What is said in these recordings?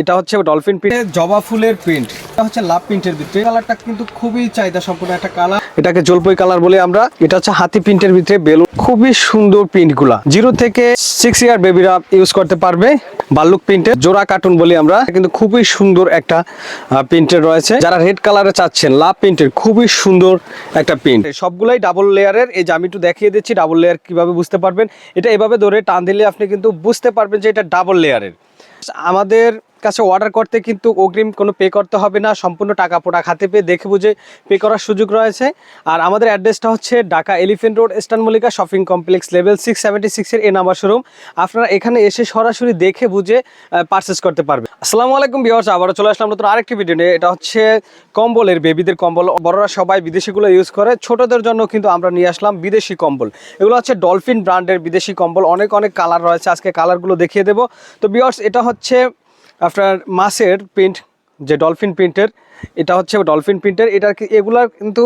এটা হচ্ছে dolphin print জবা ফুলের প্রিন্ট এটা হচ্ছে লাভ প্রিন্টের ভিতরে। কালারটা কিন্তু খুবই চাহিদা সম্পূর্ণ একটা কালার এটাকে জলপই কালার বলে আমরা। এটা হচ্ছে হাতি প্রিন্টের ভিতরে বেলুন। খুবই সুন্দর প্রিন্টগুলা জিরো থেকে সিক্স ইয়ার বেবিরা ইউজ করতে পারবে বাল্লুক প্রিন্টের জোড়া কার্টুন বলি আমরা। কিন্তু খুবই সুন্দর একটা প্রিন্টের রয়েছে। যারা রেড কালারে চাচ্ছেন লাভ প্রিন্টের খুবই সুন্দর একটা প্রিন্ট সবগুলাই ডাবল লেয়ারের এই যে আমি একটু দেখিয়ে দিচ্ছি ডাবল লেয়ার কীভাবে বুঝতে পারবেন। এটা এভাবে ধরে টান দিলে আপনি কিন্তু বুঝতে পারবেন যে এটা ডাবল লেয়ারের আমাদের কাছে অর্ডার করতে কিন্তু অগ্রিম কোনো পে করতে হবে না, সম্পূর্ণ টাকা পোটা খাতে পেয়ে দেখে বুঝে পে করার সুযোগ রয়েছে। আর আমাদের অ্যাড্রেসটা হচ্ছে Dhaka elephant road eastern Mallika shopping complex level six seventy সিক্সের এ নাম্বার শোরুম আপনারা এখানে এসে সরাসরি দেখে বুঝে পারচেস করতে পারবেন। আসসালামু আলাইকুম বিহার্স আবারও চলে আসলাম নতুন আরেকটি ভিডিও নিয়ে। এটা হচ্ছে কম্বলের বেবিদের কম্বল। বড়রা সবাই বিদেশিগুলো ইউজ করে। ছোটদের জন্য কিন্তু আমরা নিয়ে আসলাম বিদেশি কম্বল। এগুলো হচ্ছে ডলফিন ব্র্যান্ডের বিদেশি কম্বল। অনেক অনেক কালার রয়েছে। আজকে কালারগুলো দেখিয়ে দেবো। তো বিহার্স এটা হচ্ছে আপনার মাছের প্রিন্ট যে ডলফিন প্রিন্টের এটা হচ্ছে ডলফিন প্রিন্টের এটার কি- এগুলার কিন্তু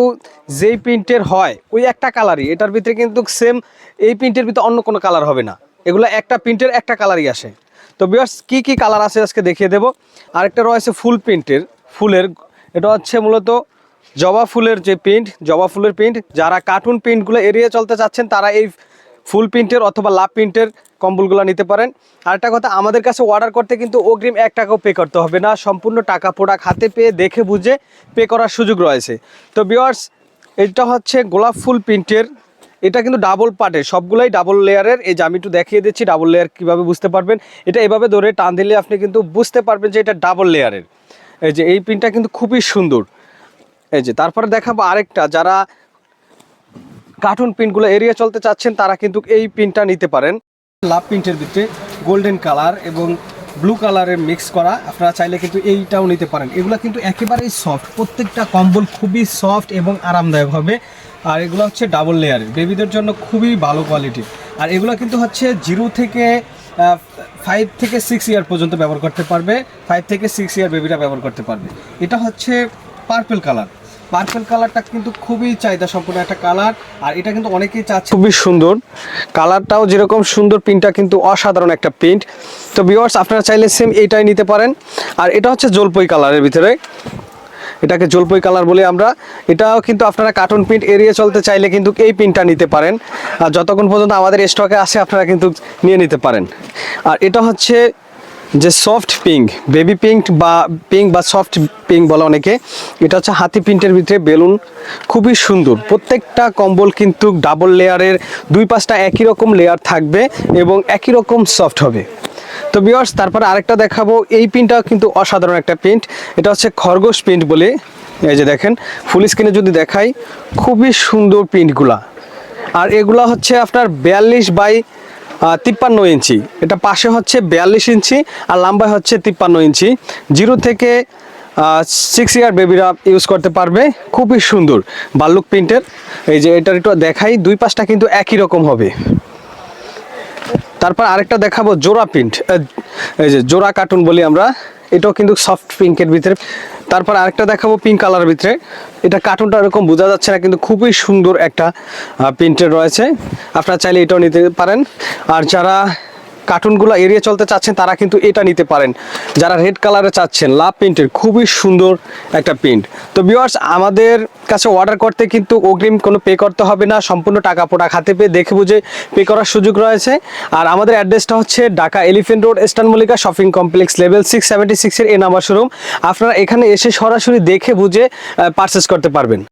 যেই প্রিন্টের হয়, ওই একটা কালারই এটার ভিতরে কিন্তু সেম এই প্রিন্টের ভিতরে অন্য কোনো কালার হবে না। এগুলো একটা প্রিন্টের একটা কালারই আসে। তো বিয়ার্স কী কী কালার আছে আজকে দেখিয়ে দেবো। আরেকটা রয়েছে ফুল প্রিন্টের ফুলের, এটা হচ্ছে মূলত জবা ফুলের যে প্রিন্ট জবা ফুলের প্রিন্ট যারা কার্টুন প্রিন্টগুলো এড়িয়ে চলতে চাচ্ছেন, তারা এই ফুল প্রিন্টের অথবা লাভ প্রিন্টের কম্বলগুলো নিতে পারেন। আরেকটা কথা, আমাদের কাছে অর্ডার করতে কিন্তু অগ্রিম এক টাকাও পে করতে হবে না। সম্পূর্ণ টাকা প্রোডাক্ট হাতে পেয়ে দেখে বুঝে পে করার সুযোগ রয়েছে। তো বিয়ার্স এটা হচ্ছে গোলাপ ফুল প্রিন্টের, এটা কিন্তু ডাবল পার্টের সবগুলাই ডাবল লেয়ারের এই যে আমি একটু দেখিয়ে দিচ্ছি ডাবল লেয়ার কীভাবে বুঝতে পারবেন। এটা এভাবে ধরে টান দিলে আপনি কিন্তু বুঝতে পারবেন যে এটা ডাবল লেয়ারের এই যে এই প্রিন্টটা কিন্তু খুবই সুন্দর। এই যে, তারপরে দেখাবো আরেকটা, যারা কার্টুন প্রিন্টগুলো এড়িয়ে চলতে চাচ্ছেন, তারা কিন্তু এই প্রিন্টটা নিতে পারেন। লাভ প্রিন্টের ভিতরে গোল্ডেন কালার এবং ব্লু কালারের মিক্স করা, আপনারা চাইলে কিন্তু এইটাও নিতে পারেন। এগুলো কিন্তু একেবারেই সফট প্রত্যেকটা কম্বল খুবই সফট এবং আরামদায়ক হবে। আর এগুলো হচ্ছে ডাবল লেয়ারের বেবিদের জন্য খুবই ভালো কোয়ালিটির আর এগুলো কিন্তু হচ্ছে জিরো থেকে ফাইভ থেকে সিক্স ইয়ার পর্যন্ত ব্যবহার করতে পারবে। ফাইভ থেকে সিক্স ইয়ার বেবিরা ব্যবহার করতে পারবে। এটা হচ্ছে পার্পল কালার পার্পল কালারটা কিন্তু খুবই চাহিদা সম্পূর্ণ একটা কালার আর এটা কিন্তু অনেকেই চাচ্ছে। খুবই সুন্দর। কালারটাও যেরকম সুন্দর প্রিন্টটা কিন্তু অসাধারণ একটা প্রিন্ট তো ভিউয়ার্স আপনারা চাইলে সেম এইটাই নিতে পারেন। আর এটা হচ্ছে জলপই কালারের ভিতরে। এটাকে জলপই কালার বলি আমরা। এটাও কিন্তু আপনারা কার্টুন প্রিন্ট এড়িয়ে চলতে চাইলে কিন্তু এই প্রিন্টটা নিতে পারেন। আর যতক্ষণ পর্যন্ত আমাদের স্টকে আসে আপনারা কিন্তু নিয়ে নিতে পারেন। আর এটা হচ্ছে যে সফট পিঙ্ক বেবি পিঙ্ক বা পিঙ্ক বা সফট পিঙ্ক বলে অনেকে, এটা হচ্ছে হাতি প্রিন্টের ভিতরে বেলুন, খুবই সুন্দর। প্রত্যেকটা কম্বল কিন্তু ডাবল লেয়ারের দুই পাঁচটা একই রকম লেয়ার থাকবে এবং একই রকম সফট হবে। তো বিয়ার্স তারপরে আরেকটা দেখাবো, এই প্রিন্টটাও কিন্তু অসাধারণ একটা প্রিন্ট এটা হচ্ছে খরগোশ প্রিন্ট বলে, এই যে দেখেন ফুল স্ক্রিনে যদি দেখাই, খুবই সুন্দর প্রিন্টগুলা আর এগুলা হচ্ছে আপনার বিয়াল্লিশ বাই তিপ্পান্ন ইঞ্চি। এটা পাশে হচ্ছে বিয়াল্লিশ ইঞ্চি আর লম্বায় হচ্ছে তিপ্পান্ন ইঞ্চি। জিরো থেকে সিক্স ইয়ার বেবিরা ইউজ করতে পারবে। খুবই সুন্দর বাল্লুক প্রিন্টের এই যে এটার একটু দেখাই, দুই পাশটা কিন্তু একই রকম হবে। তারপর আরেকটা দেখাবো জোড়া প্রিন্ট এই যে জোড়া কার্টুন বলি আমরা, এটাও কিন্তু সফট পিঙ্কের ভিতরে। তারপর আরেকটা দেখাবো পিঙ্ক কালারের ভিতরে। এটা কার্টুনটা এরকম বোঝা যাচ্ছে না, কিন্তু খুবই সুন্দর একটা প্রিন্টের রয়েছে। আপনারা চাইলে এটাও নিতে পারেন। আর যারা কার্টুনগুলো এড়িয়ে চলতে চাচ্ছেন, তারা কিন্তু এটা নিতে পারেন। যারা রেড কালারে চাচ্ছেন লাভ প্রিন্টের খুবই সুন্দর একটা প্রিন্ট তো ভিউয়ার্স আমাদের কাছে অর্ডার করতে কিন্তু অগ্রিম কোনো পে করতে হবে না, সম্পূর্ণ টাকা পোটা খাতে পেয়ে দেখে বুঝে পে করার সুযোগ রয়েছে। আর আমাদের অ্যাড্রেসটা হচ্ছে Dhaka elephant road eastern Mallika shopping complex level six seventy সিক্সের এ নাম্বার শোরুম আপনারা এখানে এসে সরাসরি দেখে বুঝে পারচেস করতে পারবেন।